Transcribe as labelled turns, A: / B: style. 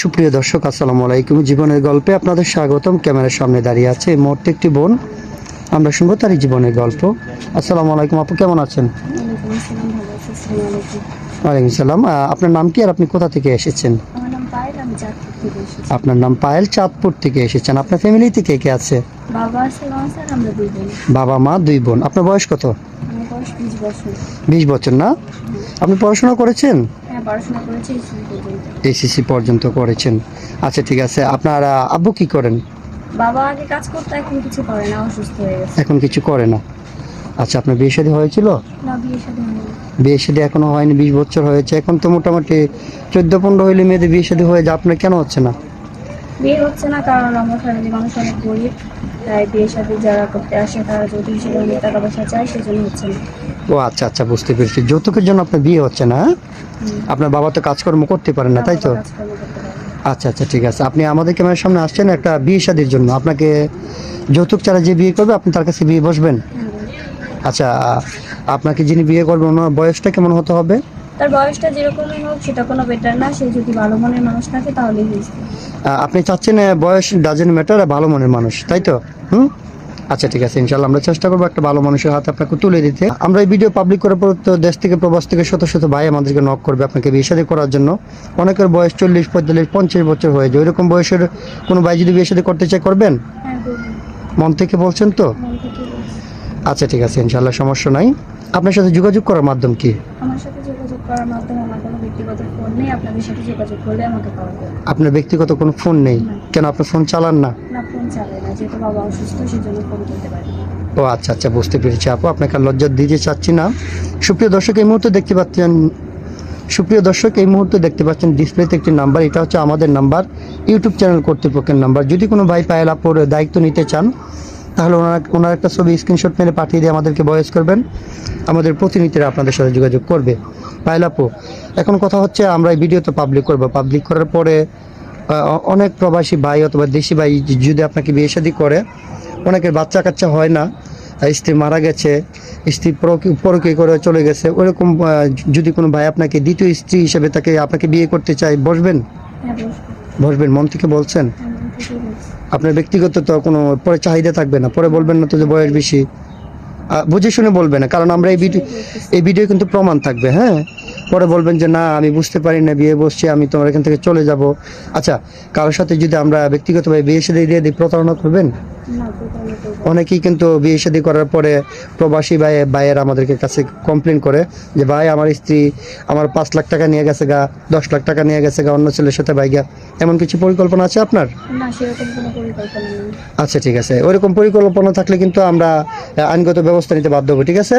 A: সুপ্রিয় দর্শক আসসালামু আলাইকুম। জীবনের গল্পে আপনাদের স্বাগতম। ক্যামেরার সামনে দাঁড়িয়ে আছে এই মুহূর্তে একটি বোন। আমরা শুনব তারই জীবনের গল্প। আসসালামু আলাইকুম আপু কেমন আছেন?
B: ওয়ালাইকুম
A: সালাম। আপনার নাম কি আর আপনি কোথা থেকে এসেছেন? আপনার নাম পায়েল চাঁদপুর থেকে এসেছেন। আপনার ফ্যামিলিতে কে কে আছে?
B: বাবা মা দুই বোন।
A: আপনার বয়স কত?
B: বিশ বছর
A: না? আপনি পড়াশোনা করেছেন?
B: পড়াশোনা করেছি স্কুল পর্যন্ত।
A: করেছেন। আচ্ছা ঠিক আছে। আপনার আব্বু কি করেন?
B: বাবা আগে কাজ করতে এখন কিছু করে না অসুস্থ হয়ে গেছে।
A: এখন কিছু করে না। আচ্ছা আপনার বিয়ে শাদী হয়েছিল?
B: না বিয়ের সাথে হয়নি।
A: বিয়ে শাদী এখনও হয়নি বিশ বছর হয়েছে। এখন তো মোটামুটি চোদ্দ পনেরো হইলে মেয়েদের বিয়ে শাদী হয়ে যায়। আপনার কেন হচ্ছে না?
B: বিয়ে হচ্ছে না কারণ আমার ফ্যামিলি মানুষ অনেক গরিব। তাই বিয়ের সাথে যারা করতে আসে তারা যদি হিসেবে অনেক টাকা পয়সা চায় সেজন্য হচ্ছে না।
A: ও আচ্ছা আচ্ছা বুঝতে পেরেছি। যৌতুকের জন্য আপনার বিয়ে হচ্ছে না হ্যাঁ? আপনার বাবা তো কাজকর্ম করতে পারেন না তাই তো। আচ্ছা আচ্ছা ঠিক আছে। আপনি আমাদের ক্যামেরার সামনে আসছেন একটা বিয়ে শাদির জন্য। আপনাকে যৌতুক ছাড়া যে বিয়ে করবে আপনি তার কাছে বিয়ে বসবেন। আচ্ছা আপনাকে যিনি বিয়ে করবেন ওনার বয়সটা কেমন হতে হবে?
B: তার বয়সটা যেরকমই হোক সেটা কোনো বেটার না। সে যদি ভালো মনের মানুষ থাকে তাহলেই
A: আপনি চাচ্ছেন বয়স ডাজেন্ট ম্যাটার ভালো মনের মানুষ তাই তো? হুম? আচ্ছা ঠিক আছে ইনশাল্লাহ আমরা চেষ্টা করব একটা ভালো মানুষের হাতে আপনাকে তুলে দিতে। আমরা এই ভিডিও পাবলিক করার পর তো দেশ থেকে প্রবাস থেকে শত শত ভাই আমাদেরকে নক করবে আপনাকে বিয়ে করার জন্য। অনেকের বয়স চল্লিশ পঁয়তাল্লিশ পঞ্চাশ বছর হয়ে যায়। ওইরকম বয়সের কোনো ভাই যদি বিয়ে করতে চায় করবেন?
B: হ্যাঁ
A: মন থেকে বলছেন তো। আচ্ছা ঠিক আছে ইনশাল্লাহ সমস্যা নাই। আপনার সাথে যোগাযোগ করার মাধ্যম কি?
B: আমার সাথে করার মাধ্যমে আমার কোনো ব্যক্তিগত ফোন নেই আপনাদের সাথে যোগাযোগ করলে আমাকে পাওয়া যাবে
A: আপনার ব্যক্তিগত কোনো ফোন নেই? কেন আপনার ফোন চালান না?
B: না ফোন না যেহেতু বাবা অসুস্থ সেজন্য ফোন করতে পারি না।
A: ও আচ্ছা আচ্ছা বুঝতে পেরেছি আপু আপনাকে আর লজ্জা দিতে চাচ্ছি না। সুপ্রিয় দর্শক এই মুহূর্তে দেখতে পাচ্ছেন সুপ্রিয় দর্শক এই মুহূর্তে দেখতে পাচ্ছেন ডিসপ্লেতে একটি নাম্বার এটা হচ্ছে আমাদের নাম্বার ইউটিউব চ্যানেল কর্তৃপক্ষের নাম্বার যদি কোনো ভাই পায়েল আপুর দায়িত্ব নিতে চান তাহলে ওনার ওনার একটা ছবি স্ক্রিনশট মেরে পাঠিয়ে দিয়ে আমাদেরকে ভয়েস করবেন। আমাদের প্রতিনিধিরা আপনাদের সাথে যোগাযোগ করবে। পায়েল আপু এখন কথা হচ্ছে আমরা এই ভিডিও তো পাবলিক করব। পাবলিক করার পরে অনেক প্রবাসী ভাই অথবা দেশি ভাই যদি আপনাকে বিয়ে শাদী করে অনেকের বাচ্চা কাচ্চা হয় না স্ত্রী মারা গেছে স্ত্রী পরকি- পরকীয় করে চলে গেছে ওরকম যদি কোনো ভাই আপনাকে দ্বিতীয় স্ত্রী হিসেবে তাকে আপনাকে বিয়ে করতে চায় বসবেন?
B: হ্যাঁ
A: বসবেন মন থেকে বলছেন?
B: বলছি।
A: আপনার ব্যক্তিগত তো কোনো পরে চাহিদা থাকবে না পরে বলবেন না তো যে বয়স বেশি। বুঝে শুনে বলবে না, কারণ আমরা এই ভিডিও এই ভিডিও কিন্তু প্রমাণ থাকবে হ্যাঁ? পরে বলবেন যে, না, আমি বুঝতে পারি না, বিয়ে বসছি, আমি তোমার এখান থেকে চলে যাব। আচ্ছা কারোর সাথে যদি আমরা ব্যক্তিগতভাবে বিয়ে সাথে দিয়ে দিই, প্রতারণা করবেন? অনেকেই কিন্তু বিয়ে শাদী করার পরে প্রবাসী ভাই ভাইয়ের আমাদেরকে কাছে কমপ্লেন করে যে ভাই আমার স্ত্রী আমার পাঁচ লাখ টাকা নিয়ে গেছে গা দশ লাখ টাকা নিয়ে গেছে গা অন্য ছেলের সাথে ভাই গা। এমন কিছু পরিকল্পনা আছে আপনার? আচ্ছা ঠিক আছে। ওইরকম পরিকল্পনা থাকলে কিন্তু আমরা আইনগত ব্যবস্থা নিতে বাধ্য হব ঠিক আছে?